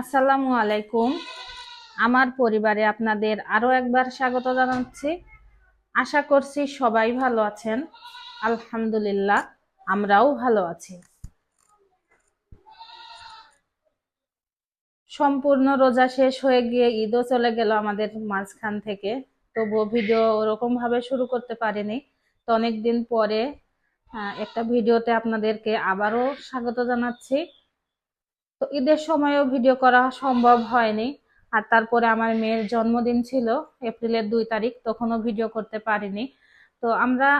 আসসালামু আলাইকুম। আমার পরিবারে আপনাদের আরও একবার স্বাগত জানাচ্ছি। আশা করছি সবাই ভালো আছেন। আলহামদুলিল্লাহ, আমরাও ভালো আছি। সম্পূর্ণ রোজা শেষ হয়ে গিয়ে ঈদও চলে গেল আমাদের মাঝখান থেকে। তবুও ভিডিও ওরকমভাবে শুরু করতে পারিনি। তো অনেকদিন পরে একটা ভিডিওতে আপনাদেরকে আবারও স্বাগত জানাচ্ছি। তো ঈদের সময়ও ভিডিও করা সম্ভব হয়নি। আর তারপরে আমার মেয়ের জন্মদিন ছিল এপ্রিলের দুই তারিখ, তখনও ভিডিও করতে পারিনি। তো আমরা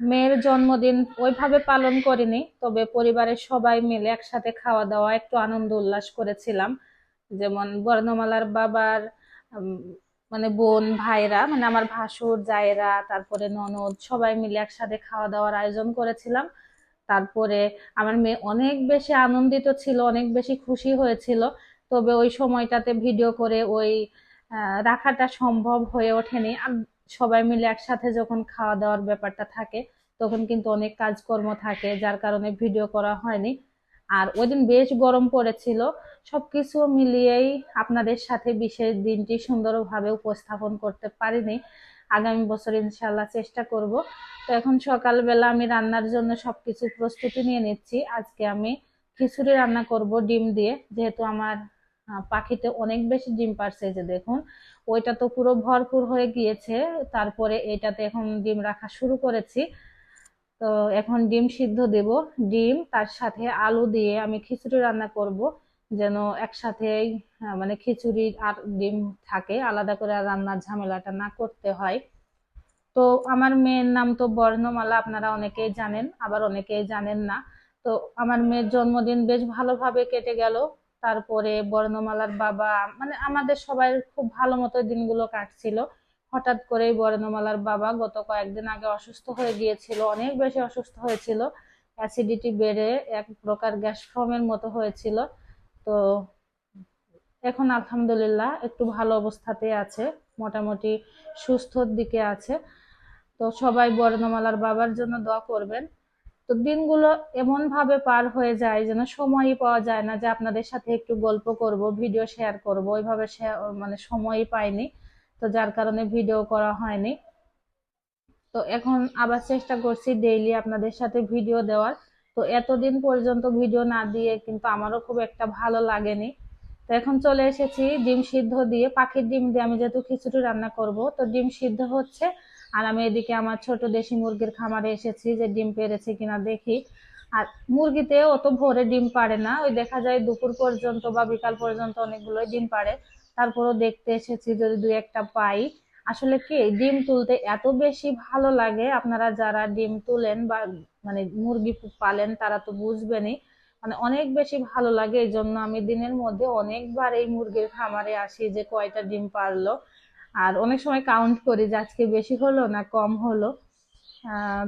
মেয়ের জন্মদিন ওইভাবে পালন করিনি, তবে পরিবারের সবাই মিলে একসাথে খাওয়া দাওয়া, একটু আনন্দ উল্লাস করেছিলাম। যেমন বর্ণমালার বাবার মানে বোন, ভাইরা মানে আমার ভাসুর, জায়েরা, তারপরে ননদ, সবাই মিলে একসাথে খাওয়া দাওয়ার আয়োজন করেছিলাম। তারপরে আমার মেয়ে অনেক বেশি আনন্দিত ছিল, অনেক বেশি খুশি হয়েছিল। তবে ওই সময়টাতে ভিডিও করে ওই রাখাটা সম্ভব হয়ে ওঠেনি। আর সবাই মিলে একসাথে যখন খাওয়া দাওয়ার ব্যাপারটা থাকে, তখন কিন্তু অনেক কাজকর্ম থাকে, যার কারণে ভিডিও করা হয়নি। আর ওই দিন বেশ গরম পড়েছিল। সবকিছু মিলিয়েই আপনাদের সাথে বিশেষ দিনটি সুন্দরভাবে উপস্থাপন করতে পারিনি। আগামী বছর ইনশাল্লাহ চেষ্টা করব। তো এখন সকালবেলা আমি রান্নার জন্য সবকিছু প্রস্তুতি নিয়ে নিচ্ছি। আজকে আমি খিচুড়ি রান্না করব ডিম দিয়ে। যেহেতু আমার পাখিতে অনেক বেশি ডিম পারছে যে দেখুন, ওইটা তো পুরো ভরপুর হয়ে গিয়েছে। তারপরে এটাতে এখন ডিম রাখা শুরু করেছি। তো এখন ডিম সিদ্ধ দেব। ডিম, তার সাথে আলু দিয়ে আমি খিচুড়ি রান্না করব। যেন একসাথেই মানে খিচুড়ি আর ডিম থাকে, আলাদা করে রান্নার ঝামেলাটা না করতে হয়। তো আমার মেয়ের নাম তো বর্ণমালা, আপনারা অনেকেই জানেন, আবার অনেকেই জানেন না। তো আমার মেয়ের জন্মদিন বেশ ভালোভাবে কেটে গেল। তারপরে বর্ণমালার বাবা মানে আমাদের সবাই খুব ভালো মতো দিনগুলো কাটছিল। হঠাৎ করেই বর্ণমালার বাবা গত কয়েকদিন আগে অসুস্থ হয়ে গিয়েছিল, অনেক বেশি অসুস্থ হয়েছিল। অ্যাসিডিটি বেড়ে এক প্রকার গ্যাস ফর্মের মতো হয়েছিল। তো এখন আলহামদুলিল্লাহ একটু ভালো অবস্থাতে আছে, মোটামুটি সুস্থর দিকে আছে। তো সবাই বর্ণমালার বাবার জন্য দোয়া করবেন। তো দিনগুলো এমন ভাবে পার হয়ে যায় যেন সময়ই পাওয়া যায় না যে আপনাদের সাথে একটু গল্প করব, ভিডিও শেয়ার করব, ওইভাবে মানে সময়ই পাইনি। তো যার কারণে ভিডিও করা হয়নি। তো এখন আবার চেষ্টা করছি ডেইলি আপনাদের সাথে ভিডিও দেওয়ার। তো এতদিন পর্যন্ত ভিডিও না দিয়ে কিন্তু আমারও খুব একটা ভালো লাগেনি। তো এখন চলে এসেছি ডিম সিদ্ধ দিয়ে, পাখির ডিম দিয়ে আমি যেহেতু খিচুড়ি রান্না করব, তো ডিম সিদ্ধ হচ্ছে। আর আমি এদিকে আমার ছোট দেশি মুরগির খামারে এসেছি যে ডিম পেরেছে কিনা দেখি। আর মুরগিতে অত ভোরে ডিম পারে না, ওই দেখা যায় দুপুর পর্যন্ত বা বিকাল পর্যন্ত অনেকগুলোই ডিম পারে। তারপরও দেখতে এসেছি যদি দুই একটা পাই। আসলে কি, ডিম তুলতে এত বেশি ভালো লাগে, আপনারা যারা ডিম তুলেন বা মানে মুরগি পালেন তারা তো বুঝবেনই। মানে অনেক বেশি ভালো লাগে এই জন্য আমি দিনের মধ্যে অনেকবার এই মুরগির খামারে আসি যে কয়টা ডিম পারল। আর অনেক সময় কাউন্ট করি যে আজকে বেশি হলো না কম হলো।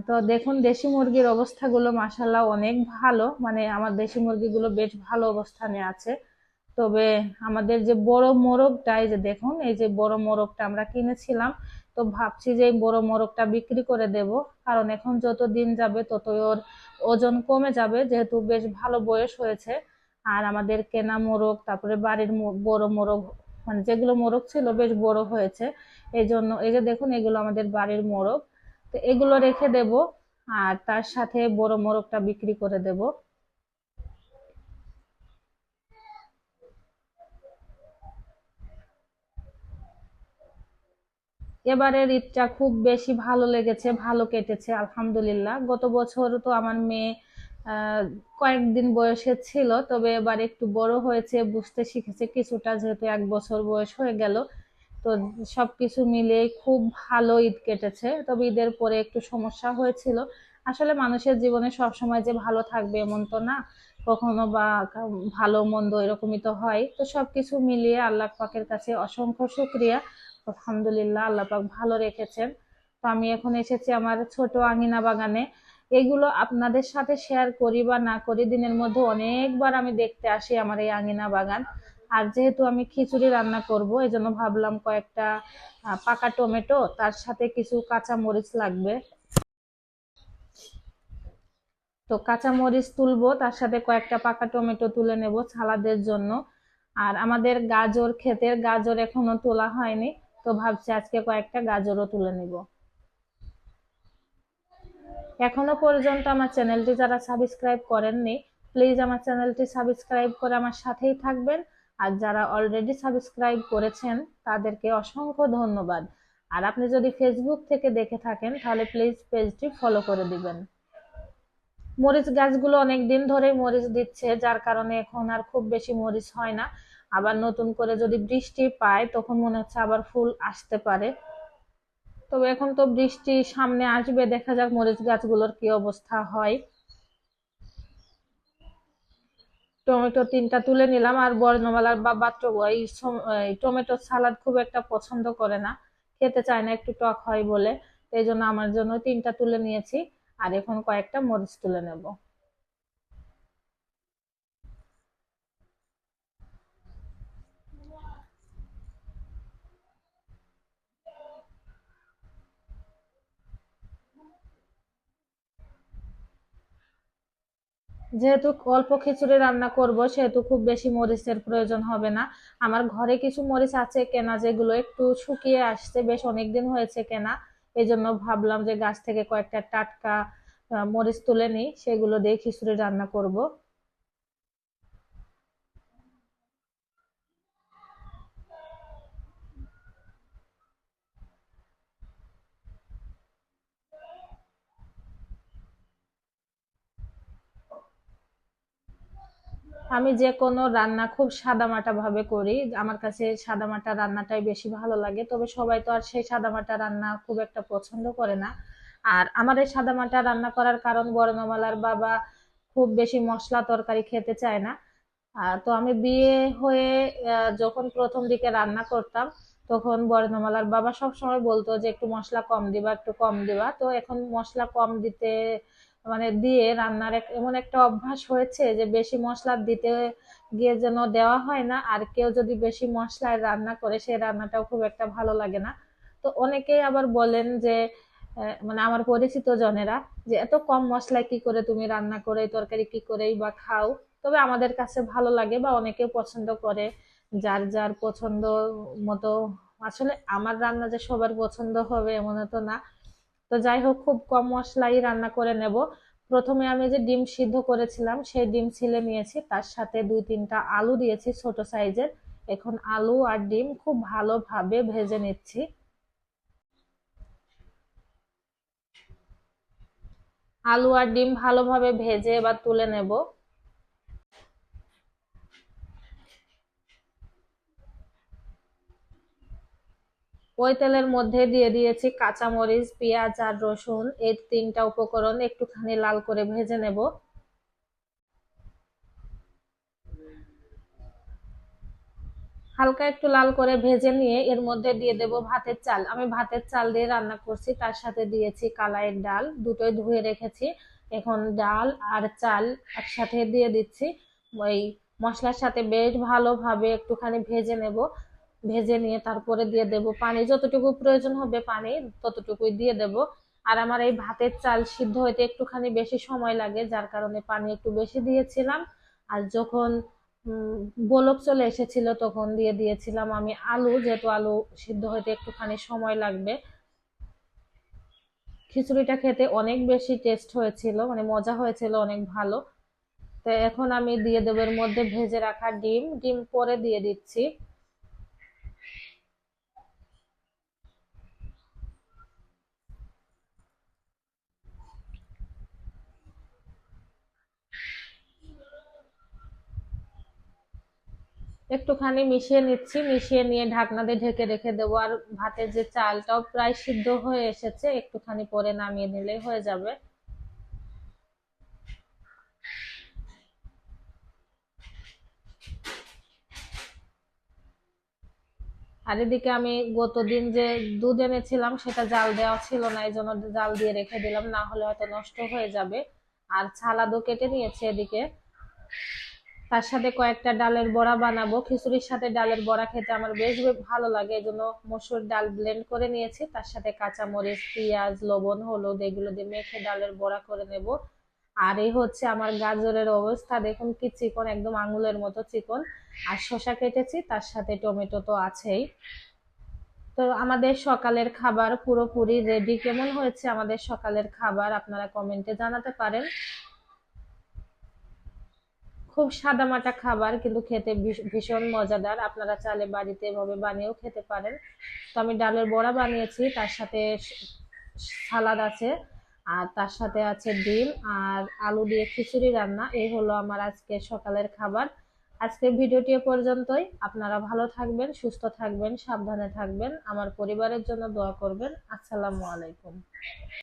তো দেখুন, দেশি মুরগির অবস্থাগুলো মাসাল্লাহ অনেক ভালো। মানে আমার দেশি মুরগিগুলো বেশ ভালো অবস্থানে আছে। তবে আমাদের যে বড় মোরগটা, এই যে দেখুন, এই যে বড় মোরগটা আমরা কিনেছিলাম তো ভাবছি যে বড় মোরগটা বিক্রি করে দেব। কারণ এখন যত দিন যাবে ততই ওর ওজন কমে যাবে, যেহেতু বেশ ভালো বয়স হয়েছে। আর আমাদের কেনা মোরগ, তারপরে বাড়ির বড় মোরগ মানে যেগুলো মোরগ ছিল বেশ বড় হয়েছে। এই জন্য, এই যে দেখুন, এগুলো আমাদের বাড়ির মোরগ। তো এগুলো রেখে দেব, আর তার সাথে বড় মোরগটা বিক্রি করে দেব। এবারের ঈদটা খুব বেশি ভালো লেগেছে, ভালো কেটেছে, আলহামদুলিল্লাহ। গত বছর তো আমার মেয়ে কয়েকদিন বয়সে ছিল, তবে এবার একটু বড় হয়েছে, বুঝতে শিখেছে কিছুটা, যেহেতু এক বছর বয়স হয়ে গেল। তো সব কিছু মিলিয়ে খুব ভালো ঈদ কেটেছে, তবে ঈদের পরে একটু সমস্যা হয়েছিল। আসলে মানুষের জীবনে সবসময় যে ভালো থাকবে এমন তো না, কখনো বা ভালো মন্দ এরকমই তো হয়। তো সব কিছু মিলিয়ে আল্লাহ পাকের কাছে অসংখ্য শুক্রিয়া। আলহামদুলিল্লাহ, আল্লাহ পাক ভালো রেখেছেন। তো আমি এখন এসেছি আমার ছোট আঙিনা বাগানে। এগুলো আপনাদের সাথে শেয়ার করি বা না করি, দিনের মধ্যে অনেকবার আমি দেখতে আসি আমার এই আঙিনা বাগান। আর যেহেতু আমি খিচুড়ি রান্না করব এই জন্য ভাবলাম কয়েকটা পাকা টমেটো, তার সাথে কিছু কাঁচা মরিচ লাগবে। তো কাঁচা মরিচ তুলবো, তার সাথে কয়েকটা পাকা টমেটো তুলে নেব সালাদের জন্য। আর আমাদের গাজর, ক্ষেতের গাজর এখনও তোলা হয়নি। তো ভাবছি আজকে কয়েকটা গাজরও তুলে নিব। এখনও পর্যন্ত আমার চ্যানেলটি যারা সাবস্ক্রাইব করেননি, প্লিজ আমার চ্যানেলটি সাবস্ক্রাইব করে আমার সাথেই থাকবেন। আর যারা অলরেডি সাবস্ক্রাইব করেছেন, তাদেরকে অসংখ্য ধন্যবাদ। আর আপনি যদি ফেসবুক থেকে দেখে থাকেন, তাহলে প্লিজ পেজটি ফলো করে দিবেন। মরিচ গাছগুলো অনেক দিন ধরেই মরিচ দিচ্ছে, যার কারণে এখন আর খুব বেশি মরিচ হয় না। আবার নতুন করে যদি বৃষ্টি পায়, তখন মনে হচ্ছে আবার ফুল আসতে পারে। তবে এখন তো বৃষ্টি সামনে আসবে, দেখা যাক মরিচ গাছগুলোর কি অবস্থা হয়। টমেটো তিনটা তুলে নিলাম, আর বর্ণমালার বা বাচ্চা এই টমেটো সালাদ খুব একটা পছন্দ করে না। খেতে চায় না, একটু টক হয় বলে। এই জন্য আমার জন্য তিনটা তুলে নিয়েছি, আর এখন কয়েকটা মরিচ তুলে নেব। যেহেতু অল্প খিচুড়ি রান্না করব, সেহেতু খুব বেশি মরিচের প্রয়োজন হবে না। আমার ঘরে কিছু মরিচ আছে কেনা, যেগুলো একটু শুকিয়ে আসছে, বেশ অনেকদিন হয়েছে কেনা। এই জন্য ভাবলাম যে গাছ থেকে কয়েকটা টাটকা মরিচ তুলে নিই, সেগুলো দিয়ে খিচুড়ি রান্না করব। আমি যে কোনো রান্না খুব সাদামাটা ভাবে করি। আমার কাছে সাদামাটা রান্নাটাই বেশি ভালো লাগে। তবে সবাই তো আর সেই সাদামাটা রান্না খুব একটা পছন্দ করে না। আর আমার এই সাদামাটা রান্না করার কারণ বর্ণমালার বাবা খুব বেশি মশলা তরকারি খেতে চায় না। তো আমি বিয়ে হয়ে যখন প্রথম দিকে রান্না করতাম, তখন বর্ণমালার বাবা সব সময় বলতো যে, একটু মশলা কম দিবা, একটু কম দিবা। তো এখন মশলা কম দিতে মানে দিয়ে রান্নার এমন একটা অভ্যাস হয়েছে যে বেশি মশলা দিতে গিয়ে যেন দেওয়া হয় না, আর কেউ যদি বেশি মশলায় রান্না করে সেই রান্নাটাও খুব একটা ভালো লাগে না। তো অনেকেই আবার বলেন যে মানে আমার পরিচিত জনেরা যে, এত কম মশলায় কি করে তুমি রান্না করে, তরকারি কি করেই বা খাও? তবে আমাদের কাছে ভালো লাগে বা অনেকে পছন্দ করে, যার যার পছন্দ মতো। আসলে আমার রান্না যে সবার পছন্দ হবে এমন তো না। তো যাই হোক খুব কম মশলাই রান্না করে নেব। প্রথমে আমি যে ডিম সিদ্ধ করেছিলাম, সেই ডিম ছিলে নিয়েছি। তার সাথে দুই তিনটা আলু দিয়েছি ছোট সাইজের। এখন আলু আর ডিম খুব ভালোভাবে ভেজে নিচ্ছি। আলু আর ডিম ভালোভাবে ভেজে এবার তুলে নেব। ওই তেলের মধ্যে দিয়ে দিয়েছি কাঁচামরিচ, পেঁয়াজ আর রসুন। এই তিনটা উপকরণ একটুখানি লাল করে ভেজে নেব। হালকা একটু লাল করে ভেজে নিয়ে এর মধ্যে দিয়ে দেব ভাতের চাল। আমি ভাতের চাল দিয়ে রান্না করছি, তার সাথে দিয়েছি কালাইয়ের ডাল। দুটোই ধুয়ে রেখেছি। এখন ডাল আর চাল একসাথে দিয়ে দিচ্ছি। ওই মশলার সাথে বেশ ভালোভাবে একটুখানি ভেজে নেব। ভেজে নিয়ে তারপরে দিয়ে দেব পানি। যতটুকু প্রয়োজন হবে পানি, ততটুকুই দিয়ে দেব। আর আমার এই ভাতের চাল সিদ্ধ হইতে একটুখানি বেশি সময় লাগে, যার কারণে পানি একটু বেশি দিয়েছিলাম। আর যখন বলক চলে এসেছিল, তখন দিয়ে দিয়েছিলাম আমি আলু, যেহেতু আলু সিদ্ধ হইতে একটুখানি সময় লাগবে। খিচুড়িটা খেতে অনেক বেশি টেস্ট হয়েছিল মানে মজা হয়েছিল, অনেক ভালো। তো এখন আমি দিয়ে দেবো এর মধ্যে ভেজে রাখা ডিম। ডিম পরে দিয়ে দিচ্ছি। একটুখানি মিশিয়ে নিচ্ছি, মিশিয়ে নিয়ে ঢাকনা দিয়ে ঢেকে রেখে দেবো। আর ভাতের যে চালটাও প্রায় সিদ্ধ হয়ে এসেছে, একটুখানি পরে নামিয়ে নিলেই হয়ে যাবে। আর এদিকে আমি গতদিন যে দুধ এনেছিলাম, সেটা জাল দেওয়া ছিল না, এই জন্য জাল দিয়ে রেখে দিলাম, না হলে হয়তো নষ্ট হয়ে যাবে। আর ছালাদও কেটে নিয়েছে এদিকে। তার সাথে কয়েকটা ডালের বড়া বানাবো। খিচুড়ির সাথে ডালের বড়া খেতে আমার বেশ ভালো লাগে। এই জন্য মসুর ডাল ব্লেন্ড করে নিয়েছি। তার সাথে কাঁচামরিচ, পেঁয়াজ, লবণ, হলুদ এগুলো দিয়ে মেখে ডালের বড়া করে নেব। আর এই হচ্ছে আমার গাজরের অবস্থা। দেখুন কি চিকন, একদম আঙুলের মতো চিকন। আর শসা কেটেছি, তার সাথে টমেটো তো আছেই। তো আমাদের সকালের খাবার পুরোপুরি রেডি কেমন হয়েছে আমাদের সকালের খাবার? আপনারা কমেন্টে জানাতে পারেন। খুব সাদামাটা খাবার, কিন্তু খেতে ভীষ- ভীষণ মজাদার। আপনারা চালে বাড়িতে এভাবে বানিয়েও খেতে পারেন। তো আমি ডালের বড়া বানিয়েছি, তার সাথে সালাদ আছে, আর তার সাথে আছে ডিম, আর আলু দিয়ে খিচুড়ি রান্না। এই হলো আমার আজকে সকালের খাবার। আজকের ভিডিওটি পর্যন্তই। আপনারা ভালো থাকবেন, সুস্থ থাকবেন, সাবধানে থাকবেন। আমার পরিবারের জন্য দোয়া করবেন। আসসালামু আলাইকুম।